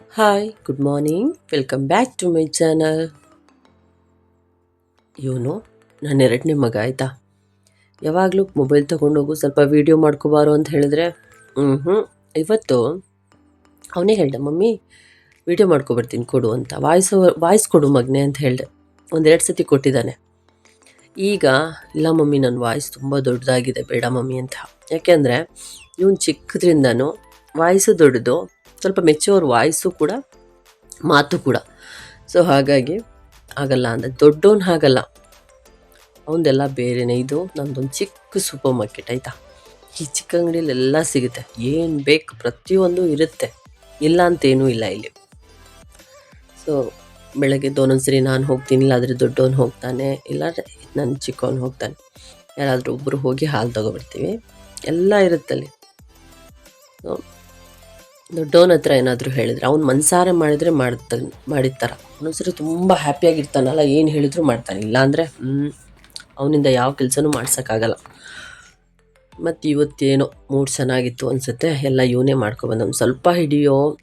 Hi good morning welcome back to my channel ಇವನು ನನ್ನ ಎರಡನೇ ಮಗ, ಆಯಿತಾ? ಯಾವಾಗಲೂ ಮೊಬೈಲ್ ತೊಗೊಂಡೋಗು, ಸ್ವಲ್ಪ ವೀಡಿಯೋ ಮಾಡ್ಕೋಬಾರು ಅಂತ ಹೇಳಿದ್ರೆ ಹ್ಞೂ ಹ್ಞೂ ಇವತ್ತು ಅವನೇ ಹೇಳ್ದೆ, ಮಮ್ಮಿ ವೀಡಿಯೋ ಮಾಡ್ಕೊಬರ್ತೀನಿ, ಕೊಡು ಅಂತ. ವಾಯ್ಸ್ ವಾಯ್ಸ್ ಕೊಡು ಮಗನೆ ಅಂತ ಹೇಳಿದೆ. ಒಂದೆರಡು ಸತಿ ಕೊಟ್ಟಿದ್ದಾನೆ. ಈಗ, ಇಲ್ಲ ಮಮ್ಮಿ ನನ್ನ ವಾಯ್ಸ್ ತುಂಬ ದೊಡ್ಡದಾಗಿದೆ, ಬೇಡ ಮಮ್ಮಿ ಅಂತ. ಯಾಕೆಂದರೆ ಇವನು ಚಿಕ್ಕದ್ರಿಂದನೂ ವಾಯ್ಸು ದೊಡ್ಡದು ಸ್ವಲ್ಪ ಮೆಚ್ಯೂರ್ ವಾಯ್ಸು ಕೂಡ, ಮಾತು ಕೂಡ. ಸೊ ಹಾಗಾಗಿ ಆಗಲ್ಲ ಅಂದರೆ ದೊಡ್ಡವನು ಹಾಗಲ್ಲ. ಅವನದೆಲ್ಲ ಬೇರೆನೇ. ಇದು ನಮ್ಮದೊಂದು ಚಿಕ್ಕ ಸೂಪರ್ ಮಾರ್ಕೆಟ್ ಆಯಿತಾ? ಈ ಚಿಕ್ಕ ಅಂಗಡಿಯಲ್ಲಿ ಎಲ್ಲ ಸಿಗುತ್ತೆ. ಏನು ಬೇಕು ಪ್ರತಿಯೊಂದು ಇರುತ್ತೆ. ಇಲ್ಲ ಅಂತೇನೂ ಇಲ್ಲ ಇಲ್ಲಿ. ಸೊ ಬೆಳಗ್ಗೆ ಒಂದೊಂದ್ಸರಿ ನಾನು ಹೋಗ್ತೀನಿ, ಇಲ್ಲಾದರೆ ದೊಡ್ಡವನು ಹೋಗ್ತಾನೆ, ಇಲ್ಲಾಂದರೆ ನನ್ನ ಚಿಕ್ಕವನು ಹೋಗ್ತಾನೆ. ಯಾರಾದರೂ ಒಬ್ಬರು ಹೋಗಿ ಹಾಲು ತೊಗೊಬಿಡ್ತೀವಿ ಎಲ್ಲ ಇರುತ್ತಲ್ಲಿ. ದೊಡ್ಡವನ ಹತ್ರ ಏನಾದರೂ ಹೇಳಿದ್ರೆ, ಅವ್ನು ಮನಸಾರೆ ಮಾಡಿದರೆ ಮಾಡ್ತಾನೆ ಮಾಡಿದ ಥರ ಒಂದೊಂದ್ಸರಿ ತುಂಬ ಹ್ಯಾಪಿಯಾಗಿರ್ತಾನಲ್ಲ ಏನು ಹೇಳಿದ್ರು ಮಾಡ್ತಾನೆ. ಇಲ್ಲಾಂದರೆ ಅವನಿಂದ ಯಾವ ಕೆಲಸನೂ ಮಾಡ್ಸೋಕ್ಕಾಗಲ್ಲ. ಮತ್ತು ಇವತ್ತೇನೋ ಮೂಡ್ ಚೆನ್ನಾಗಿತ್ತು ಅನಿಸುತ್ತೆ, ಎಲ್ಲ ಇವನೇ ಮಾಡ್ಕೊಬಂದ ಸ್ವಲ್ಪ ಹಿಡಿಯೋ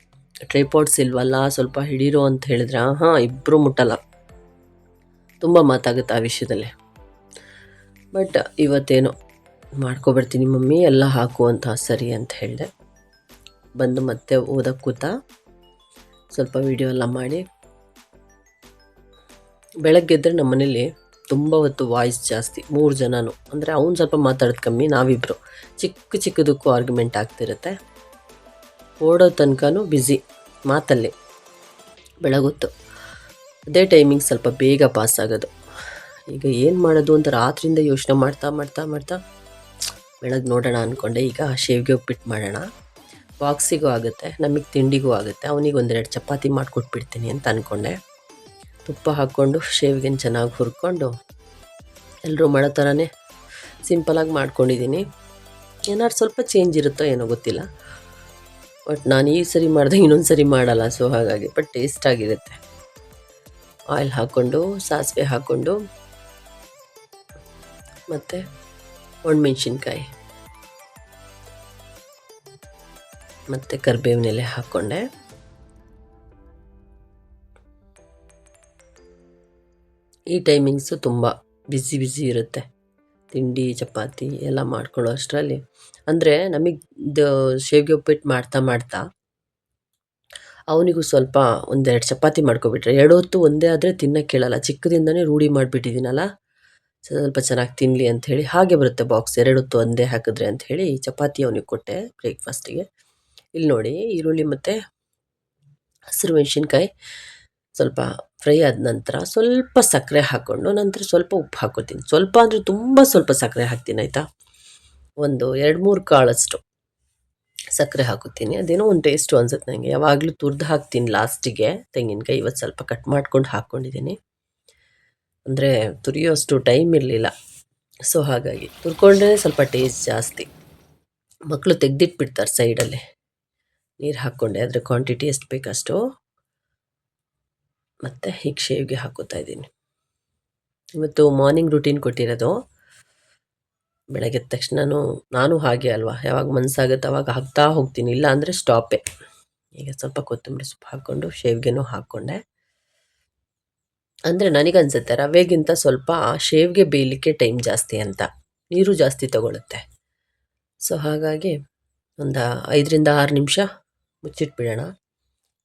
ಟ್ರೈಪಾಡ್ಸ್ ಇಲ್ವಲ್ಲ, ಸ್ವಲ್ಪ ಹಿಡೀರೋ ಅಂತ ಹೇಳಿದ್ರೆ ಹಾಂ ಇಬ್ಬರು ಮುಟ್ಟಲ್ಲ. ತುಂಬ ಮಾತಾಗುತ್ತೆ ಆ ವಿಷಯದಲ್ಲಿ. ಬಟ್ ಇವತ್ತೇನೋ ಮಾಡ್ಕೊಬರ್ತೀನಿ ಮಮ್ಮಿ, ಎಲ್ಲ ಹಾಕು ಅಂತ ಸರಿ ಅಂತ ಹೇಳಿದೆ. ಬಂದು ಮತ್ತೆ ಓದಕ್ಕೆ ಕೂತ ಸ್ವಲ್ಪ ವಿಡಿಯೋ ಎಲ್ಲ ಮಾಡಿ. ಬೆಳಗ್ಗೆ ಎದ್ದರೆ ನಮ್ಮ ಮನೇಲಿ ತುಂಬ ಹೊತ್ತು ವಾಯ್ಸ್ ಜಾಸ್ತಿ, ಮೂರು ಜನನು. ಅಂದರೆ ಅವ್ನು ಸ್ವಲ್ಪ ಮಾತಾಡೋದು ಕಮ್ಮಿ ನಾವಿಬ್ಬರು ಚಿಕ್ಕ ಚಿಕ್ಕದಕ್ಕೂ ಆರ್ಗ್ಯುಮೆಂಟ್ ಆಗ್ತಿರುತ್ತೆ. ಓಡೋ ತನಕನೂ ಬ್ಯುಸಿ ಮಾತಲ್ಲಿ. ಬೆಳಗುತ್ತು. ಅದೇ ಟೈಮಿಂಗ್ ಸ್ವಲ್ಪ ಬೇಗ ಪಾಸ್ ಆಗೋದು. ಈಗ ಏನು ಮಾಡೋದು ಅಂತ ರಾತ್ರಿಯಿಂದ ಯೋಚನೆ ಮಾಡ್ತಾ ಮಾಡ್ತಾ ಮಾಡ್ತಾ ಬೆಳಗ್ಗೆ ನೋಡೋಣ ಅಂದ್ಕೊಂಡೆ ಈಗ ಶೇವಿಗೆ ಉಪ್ಪಿಟ್ಟು ಮಾಡೋಣ. ಬಾಕ್ಸಿಗೂ ಆಗುತ್ತೆ, ನಮಗೆ ತಿಂಡಿಗೂ ಆಗುತ್ತೆ. ಅವನಿಗೆ ಒಂದೆರಡು ಚಪಾತಿ ಮಾಡಿಕೊಟ್ಬಿಡ್ತೀನಿ ಅಂತ ಅಂದ್ಕೊಂಡೆ ತುಪ್ಪ ಹಾಕ್ಕೊಂಡು, ಶೇವಿಗೆನ ಚೆನ್ನಾಗಿ ಹುರ್ಕೊಂಡು ಎಲ್ಲರೂ ಮಾಡೋ ಥರನೇ ಸಿಂಪಲಾಗಿ ಮಾಡ್ಕೊಂಡಿದ್ದೀನಿ ಏನಾದ್ರು ಸ್ವಲ್ಪ ಚೇಂಜ್ ಇರುತ್ತೋ ಏನೋ ಗೊತ್ತಿಲ್ಲ. ಬಟ್ ನಾನು ಈ ಸರಿ ಮಾಡಿದೆ, ಇನ್ನೊಂದು ಸರಿ ಮಾಡಲ್ಲ, ಸೊ ಹಾಗಾಗಿ. ಬಟ್ ಟೇಸ್ಟಾಗಿರುತ್ತೆ ಆಯಿಲ್ ಹಾಕ್ಕೊಂಡು, ಸಾಸಿವೆ ಹಾಕ್ಕೊಂಡು, ಮತ್ತು ಒಣಮೆಣ್ಸಿನ್ಕಾಯಿ. ಮತ್ತು ಕರಿಬೇವಿನ ಎಲೆ ಹಾಕ್ಕೊಂಡೆ ಈ ಟೈಮಿಂಗ್ಸು ತುಂಬ ಬ್ಯುಸಿ ಬ್ಯುಸಿ ಇರುತ್ತೆ. ತಿಂಡಿ, ಚಪಾತಿ ಎಲ್ಲ ಮಾಡ್ಕೊಳ್ಳೋ ಅಷ್ಟರಲ್ಲಿ. ಅಂದರೆ ನಮಗೆ ಶೇವಿಗೆ ಉಪ್ಪಿಟ್ಟು ಮಾಡ್ತಾ ಮಾಡ್ತಾ ಅವನಿಗೂ ಸ್ವಲ್ಪ ಒಂದೆರಡು ಚಪಾತಿ ಮಾಡ್ಕೊಬಿಟ್ರೆ. ಎರಡು ಹೊತ್ತು ಒಂದೇ ಆದರೆ ತಿನ್ನೋಕ್ಕೆ ಕೇಳಲ್ಲ. ಚಿಕ್ಕದಿಂದನೇ ರೂಢಿ ಮಾಡಿಬಿಟ್ಟಿದ್ದೀನಲ್ಲ. ಸ್ವಲ್ಪ ಚೆನ್ನಾಗಿ ತಿನ್ನಲಿ ಅಂಥೇಳಿ ಹಾಗೆ ಬರುತ್ತೆ ಬಾಕ್ಸ್. ಎರಡು ಹೊತ್ತು ಒಂದೇ ಹಾಕಿದ್ರೆ ಅಂಥೇಳಿ ಚಪಾತಿ ಅವನಿಗೆ ಕೊಟ್ಟೆ ಬ್ರೇಕ್ಫಾಸ್ಟಿಗೆ. ಇಲ್ಲಿ ನೋಡಿ ಈರುಳ್ಳಿ ಮತ್ತು ಹಸಿರು ಮೆಣಸಿನ್ಕಾಯಿ ಸ್ವಲ್ಪ ಫ್ರೈ ಆದ ನಂತರ ಸ್ವಲ್ಪ ಸಕ್ಕರೆ ಹಾಕ್ಕೊಂಡು ನಂತರ ಸ್ವಲ್ಪ ಉಪ್ಪು ಹಾಕೋತೀನಿ ಸ್ವಲ್ಪ ಅಂದರೆ ತುಂಬ ಸ್ವಲ್ಪ ಸಕ್ಕರೆ ಹಾಕ್ತೀನಿ, ಆಯಿತಾ? ಒಂದು ಎರಡು ಮೂರು ಕಾಳಷ್ಟು ಸಕ್ಕರೆ ಹಾಕೋತೀನಿ ಅದೇನೋ ಒಂದು ಟೇಸ್ಟು ಅನ್ಸುತ್ತೆ ನನಗೆ ಯಾವಾಗಲೂ ತುರ್ದು ಹಾಕ್ತೀನಿ ಲಾಸ್ಟಿಗೆ ತೆಂಗಿನಕಾಯಿ ಇವತ್ತು ಸ್ವಲ್ಪ ಕಟ್ ಮಾಡ್ಕೊಂಡು ಹಾಕ್ಕೊಂಡಿದ್ದೀನಿ. ಅಂದರೆ ತುರಿಯೋಷ್ಟು ಟೈಮ್ ಇರಲಿಲ್ಲ. ಸೊ ಹಾಗಾಗಿ ತುರ್ಕೊಂಡ್ರೆ ಸ್ವಲ್ಪ ಟೇಸ್ಟ್ ಜಾಸ್ತಿ. ಮಕ್ಕಳು ತೆಗ್ದಿಟ್ಬಿಡ್ತಾರೆ ಸೈಡಲ್ಲಿ ನೀರು ಹಾಕ್ಕೊಂಡೆ. ಅದರ ಕ್ವಾಂಟಿಟಿ ಎಷ್ಟು ಬೇಕಷ್ಟು? ಮತ್ತು ಹೀಗೆ ಶೇವ್ಗೆ ಹಾಕೋತಾ ಇದ್ದೀನಿ. ಇವತ್ತು ಮಾರ್ನಿಂಗ್ ರುಟೀನ್ ಕೊಟ್ಟಿರೋದು. ಬೆಳಗ್ಗೆ ಎದ್ದ ತಕ್ಷಣನೂ ನಾನು ಹಾಗೆ ಅಲ್ವಾ? ಯಾವಾಗ ಮನಸ್ಸಾಗುತ್ತೆ ಅವಾಗ ಹಾಕ್ತಾ ಹೋಗ್ತೀನಿ. ಇಲ್ಲ ಅಂದರೆ ಸ್ಟಾಪೇ ಈಗ ಸ್ವಲ್ಪ ಕೊತ್ತಂಬರಿ ಸೊಪ್ಪು ಹಾಕ್ಕೊಂಡು ಶೇವ್ಗೆನೂ ಹಾಕ್ಕೊಂಡೆ. ಅಂದರೆ ನನಗನ್ಸುತ್ತೆ, ರವೆಗಿಂತ ಸ್ವಲ್ಪ ಶೇವ್ಗೆ ಬೇಯಲಿಕ್ಕೆ ಟೈಮ್ ಜಾಸ್ತಿ ಅಂತ. ನೀರು ಜಾಸ್ತಿ ತಗೊಳುತ್ತೆ. ಸೊ ಹಾಗಾಗಿ ಒಂದು ಐದರಿಂದ ಆರು ನಿಮಿಷ ಮುಚ್ಚಿಟ್ಬಿಡೋಣ.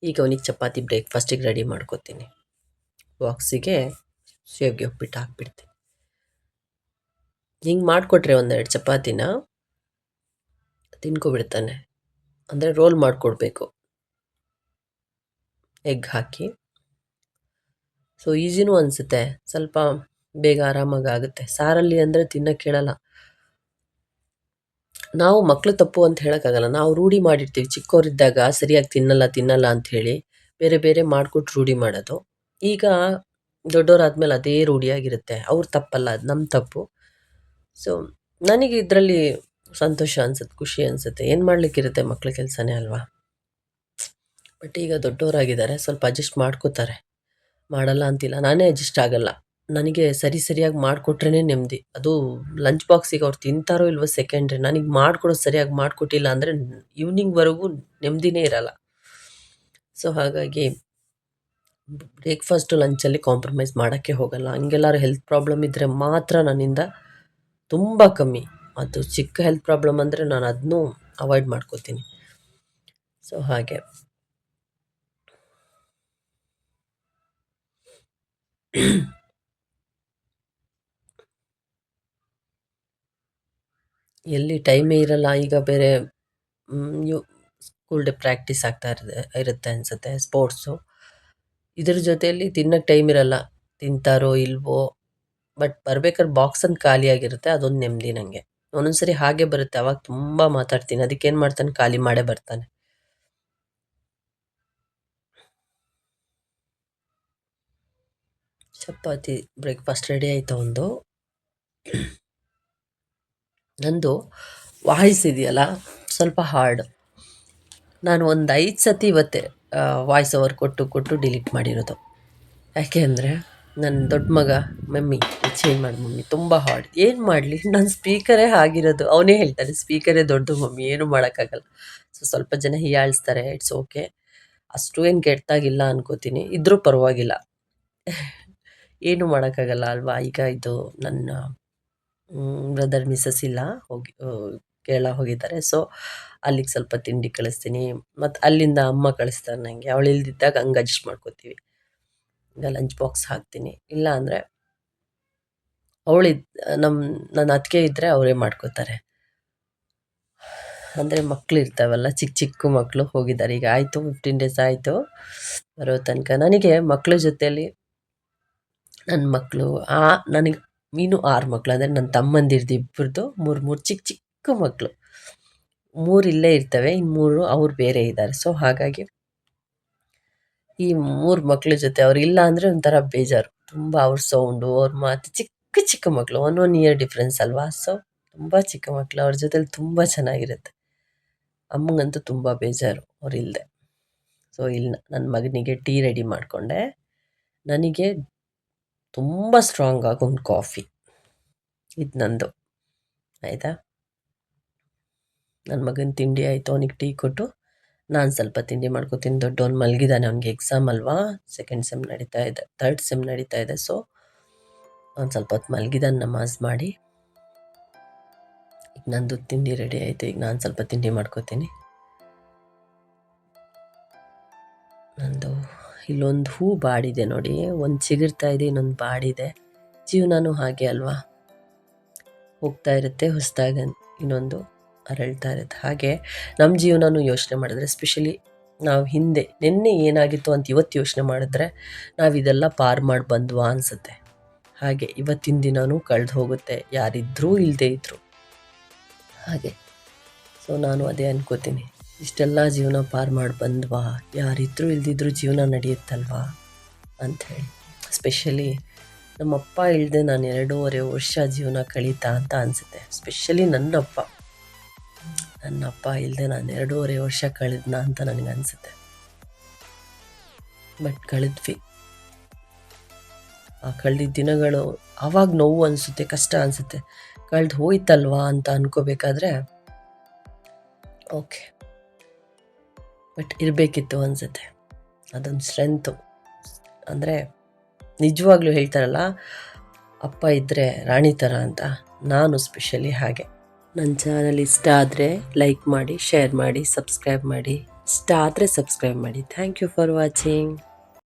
ಈಗ ಅವನಿಗೆ ಚಪಾತಿ ಬ್ರೇಕ್ಫಾಸ್ಟಿಗೆ ರೆಡಿ ಮಾಡ್ಕೋತೀನಿ. ಬಾಕ್ಸಿಗೆ ಶೇವ್ಗೆ ಉಪ್ಪಿಟ್ಟು ಹಾಕ್ಬಿಡ್ತೀನಿ. ಹಿಂಗೆ ಮಾಡಿಕೊಟ್ರೆ ಒಂದೆರಡು ಚಪಾತಿನ ತಿನ್ಕೊಬಿಡ್ತಾನೆ. ಅಂದರೆ ರೋಲ್ ಮಾಡಿಕೊಡ್ಬೇಕು. ಎಗ್ ಹಾಕಿ. ಸೊ ಈಸಿನೂ ಅನಿಸುತ್ತೆ. ಸ್ವಲ್ಪ ಬೇಗ ಆರಾಮಾಗಿ ಆಗುತ್ತೆ. ಸಾರಲ್ಲಿ ಅಂದರೆ ತಿನ್ನೋಕ್ಕೆ ಕೇಳಲ್ಲ. ನಾವು ಮಕ್ಕಳು ತಪ್ಪು ಅಂತ ಹೇಳೋಕ್ಕಾಗಲ್ಲ. ನಾವು ರೂಢಿ ಮಾಡಿರ್ತೀವಿ. ಚಿಕ್ಕವರಿದ್ದಾಗ ಸರಿಯಾಗಿ ತಿನ್ನಲ್ಲ ತಿನ್ನಲ್ಲ ಅಂಥೇಳಿ ಬೇರೆ ಬೇರೆ ಮಾಡಿಕೊಟ್ಟು ರೂಢಿ ಮಾಡೋದು. ಈಗ ದೊಡ್ಡವರಾದ್ಮೇಲೆ ಅದೇ ರೂಢಿಯಾಗಿರುತ್ತೆ ಅವ್ರ ತಪ್ಪಲ್ಲ ಅದು ನಮ್ಮ ತಪ್ಪು. ಸೊ ನನಗೆ ಇದರಲ್ಲಿ ಸಂತೋಷ ಅನ್ಸುತ್ತೆ, ಖುಷಿ ಅನಿಸುತ್ತೆ. ಏನು ಮಾಡಲಿಕ್ಕಿರುತ್ತೆ ಮಕ್ಳ ಕೆಲಸನೇ ಅಲ್ವಾ? ಬಟ್ ಈಗ ದೊಡ್ಡವರಾಗಿದ್ದಾರೆ ಸ್ವಲ್ಪ ಅಡ್ಜಸ್ಟ್ ಮಾಡ್ಕೋತಾರೆ. ಮಾಡಲ್ಲ ಅಂತಿಲ್ಲ. ನಾನೇ ಅಡ್ಜಸ್ಟ್ ಆಗಲ್ಲ. ನನಗೆ ಸರಿ ಸರಿಯಾಗಿ ಮಾಡಿಕೊಟ್ರೇ ನೆಮ್ಮದಿ. ಅದು ಲಂಚ್ ಬಾಕ್ಸಿಗೆ ಅವ್ರು ತಿಂತಾರೋ ಇಲ್ವೋ ಸೆಕೆಂಡ್ರಿ ನನಗೆ ಮಾಡಿಕೊಡೋದು ಸರಿಯಾಗಿ ಮಾಡಿಕೊಟ್ಟಿಲ್ಲ ಅಂದರೆ ಈವ್ನಿಂಗ್ವರೆಗೂ ನೆಮ್ಮದಿನೇ ಇರಲ್ಲ. ಸೊ ಹಾಗಾಗಿ ಬ್ರೇಕ್ಫಾಸ್ಟು ಲಂಚಲ್ಲಿ ಕಾಂಪ್ರಮೈಸ್ ಮಾಡೋಕ್ಕೆ ಹೋಗಲ್ಲ. ಹಂಗೆಲ್ಲಾರು ಹೆಲ್ತ್ ಪ್ರಾಬ್ಲಮ್ ಇದ್ದರೆ ಮಾತ್ರ ನನ್ನಿಂದ ತುಂಬ ಕಮ್ಮಿ. ಅದು ಚಿಕ್ಕ ಹೆಲ್ತ್ ಪ್ರಾಬ್ಲಮ್ ಅಂದರೆ ನಾನು ಅದನ್ನೂ ಅವಾಯ್ಡ್ ಮಾಡ್ಕೋತೀನಿ. ಸೊ ಹಾಗೆ. ಎಲ್ಲಿ ಟೈಮೇ ಇರಲ್ಲ, ಈಗ ಬೇರೆ ಯು ಸ್ಕೂಲ್ ಡೇ ಪ್ರಾಕ್ಟೀಸ್ ಆಗ್ತಾ ಇರುತ್ತೆ ಇರುತ್ತೆ ಅನಿಸುತ್ತೆ ಸ್ಪೋರ್ಟ್ಸು ಇದ್ರ ಜೊತೆಯಲ್ಲಿ ತಿನ್ನೋಕ್ಕೆ ಟೈಮ್ ಇರಲ್ಲ, ತಿಂತಾರೋ ಇಲ್ವೋ ಬಟ್ ಬರ್ಬೇಕಾದ್ರೆ ಬಾಕ್ಸ್ ಒಂದು ಖಾಲಿಯಾಗಿರುತ್ತೆ ಅದೊಂದು ನೆಮ್ಮದಿ ನನಗೆ ಒಂದೊಂದ್ಸರಿ ಹಾಗೆ ಬರುತ್ತೆ, ಅವಾಗ ತುಂಬ ಮಾತಾಡ್ತೀನಿ ಅದಕ್ಕೇನು ಮಾಡ್ತಾನೆ, ಖಾಲಿ ಮಾಡೇ ಬರ್ತಾನೆ. ಚಪಾತಿ ಬ್ರೇಕ್ಫಾಸ್ಟ್ ರೆಡಿ ಆಯಿತು ಒಂದು? ನಂದು ವಾಯ್ಸ್ ಇದೆಯಲ್ಲ ಸ್ವಲ್ಪ ಹಾರ್ಡ್ ನಾನು ಒಂದು ಐದು ಸತಿ ಇವತ್ತೆ ವಾಯ್ಸ್ ಓವರ್ ಕೊಟ್ಟು ಕೊಟ್ಟು ಡಿಲೀಟ್ ಮಾಡಿರೋದು. ಯಾಕೆ ಅಂದರೆ ನನ್ನ ದೊಡ್ಡ ಮಗ ಮಮ್ಮಿ ಚೇಂಜ್ ಮಾಡಿ ಮಮ್ಮಿ, ತುಂಬ ಹಾರ್ಡ್ ಏನು ಮಾಡಲಿ? ನನ್ನ ಸ್ಪೀಕರೇ ಆಗಿರೋದು. ಅವನೇ ಹೇಳ್ತಾನೆ ಸ್ಪೀಕರೇ ದೊಡ್ಡದು ಮಮ್ಮಿ, ಏನು ಮಾಡೋಕ್ಕಾಗಲ್ಲ. ಸೊ ಸ್ವಲ್ಪ ಜನ ಹೀಯಾಳಿಸ್ತಾರೆ ಇಟ್ಸ್ ಓಕೆ ಅಷ್ಟು ಏನು ಕೆಟ್ಟಾಗಿಲ್ಲ ಅನ್ಕೋತೀನಿ. ಇದ್ರೂ ಪರವಾಗಿಲ್ಲ. ಏನು ಮಾಡೋಕ್ಕಾಗಲ್ಲ ಅಲ್ವಾ? ಈಗ ಇದು ನನ್ನ ಬ್ರದರ್ ಮಿಸಸ್ ಇಲ್ಲ. ಹೋಗಿ ಕೇಳ ಹೋಗಿದ್ದಾರೆ. ಸೊ ಅಲ್ಲಿಗೆ ಸ್ವಲ್ಪ ತಿಂಡಿ ಕಳಿಸ್ತೀನಿ. ಮತ್ತು ಅಲ್ಲಿಂದ ಅಮ್ಮ ಕಳಿಸ್ತಾರೆ ನನಗೆ ಅವಳು ಇಲ್ದಿದ್ದಾಗ ಹಂಗೆ ಅಡ್ಜಸ್ಟ್ ಮಾಡ್ಕೋತೀವಿ. ಈಗ ಲಂಚ್ ಬಾಕ್ಸ್ ಹಾಕ್ತೀನಿ. ಇಲ್ಲ ಅಂದರೆ ಅವಳಿದ್ ನಮ್ಮ ನನ್ನ ಅತ್ತಿಗೆ ಇದ್ದರೆ ಅವರೇ ಮಾಡ್ಕೋತಾರೆ. ಅಂದರೆ ಮಕ್ಕಳು ಇರ್ತಾವಲ್ಲ ಚಿಕ್ಕ ಚಿಕ್ಕ ಮಕ್ಕಳು ಹೋಗಿದ್ದಾರೆ. ಈಗ ಆಯಿತು ಫಿಫ್ಟೀನ್ ಡೇಸ್ ಆಯಿತು. ಬರೋ ತನಕ. ನನಗೆ ಮಕ್ಕಳ ಜೊತೆಯಲ್ಲಿ ನನ್ನ ಮಕ್ಕಳು ಆ, ನನಗೆ ಮೀನು ಆರು ಮಕ್ಕಳು ಅಂದರೆ ನನ್ನ ತಮ್ಮಂದಿರ್ದು ಇಬ್ಬರದು ಮೂರು ಮೂರು ಚಿಕ್ಕ ಚಿಕ್ಕ ಮಕ್ಕಳು ಮೂರು ಇಲ್ಲೇ ಇರ್ತವೆ ಇನ್ನು ಮೂರು ಅವ್ರು ಬೇರೆ ಇದ್ದಾರೆ ಸೊ ಹಾಗಾಗಿ ಈ ಮೂರು ಮಕ್ಕಳ ಜೊತೆ ಅವ್ರು ಇಲ್ಲ ಅಂದರೆ ಒಂಥರ ಬೇಜಾರು. ತುಂಬ ಅವ್ರ ಸೌಂಡು ಅವ್ರ ಮಾತು ಚಿಕ್ಕ ಚಿಕ್ಕ ಮಕ್ಕಳು ಒನ್ ಒನ್ ಇಯರ್ ಡಿಫ್ರೆನ್ಸ್ ಅಲ್ವಾ? ಸೊ ತುಂಬ ಚಿಕ್ಕ ಮಕ್ಕಳು ಅವ್ರ ಜೊತೆಲಿ ತುಂಬ ಚೆನ್ನಾಗಿರುತ್ತೆ. ಅಮ್ಮಂಗಂತೂ ತುಂಬ ಬೇಜಾರು, ಅವ್ರು ಇಲ್ಲದೆ ಸೊ ಇಲ್ಲ ನನ್ನ ಮಗನಿಗೆ ಟೀ ರೆಡಿ ಮಾಡಿಕೊಂಡೆ. ನನಗೆ ತುಂಬ ಸ್ಟ್ರಾಂಗ್ ಆಗಿ ಒಂದು ಕಾಫಿ ಇದು ನಂದು. ಆಯಿತಾ? ನನ್ನ ಮಗನ ತಿಂಡಿ ಆಯಿತು, ಅವನಿಗೆ ಟೀ ಕೊಟ್ಟು ನಾನು ಸ್ವಲ್ಪ ತಿಂಡಿ ಮಾಡ್ಕೋತೀನಿ. ದೊಡ್ಡವನು ಮಲಗಿದ್ದಾನೆ ಅವನಿಗೆ ಎಕ್ಸಾಮ್ ಅಲ್ವಾ? ಸೆಕೆಂಡ್ ಸೆಮ್ ನಡೀತಾ ಇದೆ ಥರ್ಡ್ ಸೆಮ್ ನಡೀತಾ ಇದೆ. ಸೊ ಅವ್ನು ಸ್ವಲ್ಪ ಹೊತ್ತು ಮಲಗಿದ್ದಾನೆ ನಮಾಜ್ ಮಾಡಿ. ಈಗ ನಂದು ತಿಂಡಿ ರೆಡಿ ಆಯಿತು, ಈಗ ನಾನು ಸ್ವಲ್ಪ ತಿಂಡಿ ಮಾಡ್ಕೋತೀನಿ. ಇಲ್ಲೊಂದು ಹೂ ಬಾಡಿದೆ ನೋಡಿ. ಒಂದು ಚಿಗುರ್ತಾ ಇದೆ, ಇನ್ನೊಂದು ಬಾಡಿದೆ. ಜೀವನನೂ ಹಾಗೆ ಅಲ್ವಾ? ಹೋಗ್ತಾ ಇರುತ್ತೆ, ಹೊಸದಾಗಿ ಇನ್ನೊಂದು ಅರಳ್ತಾ ಇರುತ್ತೆ. ಹಾಗೆ ನಮ್ಮ ಜೀವನನೂ ಯೋಚನೆ ಮಾಡಿದ್ರೆ, ಸ್ಪೆಷಲಿ ನಾವು ಹಿಂದೆ, ನಿನ್ನೆ ಏನಾಗಿತ್ತು ಅಂತ ಇವತ್ತು ಯೋಚನೆ ಮಾಡಿದ್ರೆ, ನಾವು ಇದೆಲ್ಲ ಪಾರ್ ಮಾಡಿ ಬಂದ್ವಾ ಅನಿಸುತ್ತೆ. ಹಾಗೆ ಇವತ್ತಿನ ದಿನವೂ ಕಳೆದು ಹೋಗುತ್ತೆ, ಯಾರಿದ್ರೂ ಇಲ್ಲದೇ ಇದ್ದರು ಹಾಗೆ. ಸೊ ನಾನು ಅದೇ ಅನ್ಕೋತೀನಿ. ಇಷ್ಟೆಲ್ಲ ಜೀವನ ಪಾರು ಮಾಡಿ ಬಂದ್ವಾ? ಯಾರಿದ್ರೂ ಇಲ್ದಿದ್ರು ಜೀವನ ನಡೆಯುತ್ತಲ್ವಾ? ಅಂತ ಹೇಳಿ. ಸ್ಪೆಷಲಿ ನಮ್ಮಪ್ಪ ಇಲ್ಲದೆ ನಾನು ಎರಡೂವರೆ ವರ್ಷ ಜೀವನ ಕಳೀತಾ ಅಂತ ಅನಿಸುತ್ತೆ. ಸ್ಪೆಷಲಿ ನನ್ನಪ್ಪ. ನನ್ನಪ್ಪ ಇಲ್ಲದೆ ನಾನು ಎರಡೂವರೆ ವರ್ಷ ಕಳೆದ್ನ ಅಂತ ನನಗೆ ಅನಿಸುತ್ತೆ. ಬಟ್ ಕಳೆದ್ವಿ. ಆ ಕಳೆದಿದ್ದ ದಿನಗಳು ಆವಾಗ ನೋವು ಅನಿಸುತ್ತೆ, ಕಷ್ಟ ಅನಿಸುತ್ತೆ. ಕಳೆದು ಹೋಯ್ತಲ್ವಾ ಅಂತ ಅನ್ಕೋಬೇಕಾದ್ರೆ, ಓಕೆ. ಬಟ್ ಇರಬೇಕಿತ್ತು ಅನಿಸುತ್ತೆ. ಅದೊಂದು ಸ್ಟ್ರೆಂತು. ಅಂದರೆ ನಿಜವಾಗ್ಲೂ ಹೇಳ್ತಾರಲ್ಲ, ಅಪ್ಪ ಇದ್ದರೆ ರಾಣಿ ಥರ ಅಂತ. ನಾನು ಸ್ಪೆಷಲಿ ಹಾಗೆ. ನನ್ನ ಚಾನಲ್ ಇಷ್ಟ ಆದರೆ ಲೈಕ್ ಮಾಡಿ, ಶೇರ್ ಮಾಡಿ, ಸಬ್ಸ್ಕ್ರೈಬ್ ಮಾಡಿ. ಇಷ್ಟ ಆದರೆ ಸಬ್ಸ್ಕ್ರೈಬ್ ಮಾಡಿ. Thank you for watching.